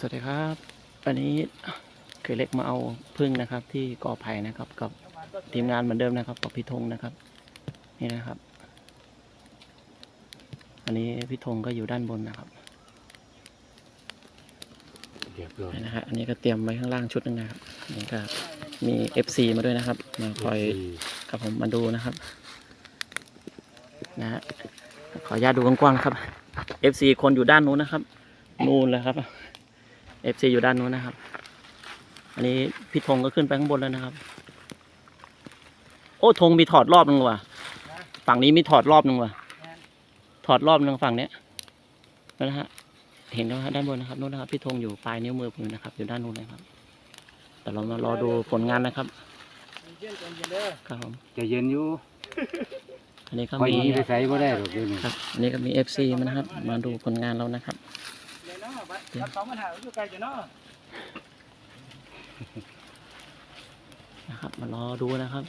สวัสดีครับวันนี้เคยเล็กมาเอาพึ่งนะครับ ที่กอไผ่นะครับ กับทีมงานเหมือนเดิมนะครับกับพี่ธงนะครับ นี่นะครับ อันนี้พี่ธงก็อยู่ด้านบนนะครับเรียบร้อยนี่นะฮะอันนี้ก็เตรียมไว้ข้างล่างชุดหนึงนะครับอันนี่ก็มี FC มาด้วยนะครับ มาคอยกับผมมาดูนะครับนะฮะขออนุญาตดูกว้างๆนะครับ FC คนอยู่ด้านนู้นนะครับ นู่นเลยครับ FC อยู่ด้านนู้นนะครับ อันนี้พี่ธงก็ขึ้นไปข้างบนแล้วนะครับ โอ้ธงมีถอดรอบนึงว่ะ ฝั่งนี้มีถอดรอบนึงว่ะ ถอดรอบนึงฝั่งเนี้ยนั่นนะฮะ เห็นแล้วฮะด้านบนนะครับนู่นนะครับ พี่ธงอยู่ปลายนิ้วมือผมนะครับ อยู่ด้านนู้นนะครับ แต่เรามารอดูผลงานนะครับครับผมใจะเย็นอยู่ อันนี้ก็คอยมีหนีไปใส่บ่ได้หรอกเดี๋ยวนี้ครับ อันนี้ก็มี FC มานะครับ มาดูผลงานเรานะครับ รับสองปัญหาอยู่ไกลอยู่เนาะนะครับมารอดูนะครับ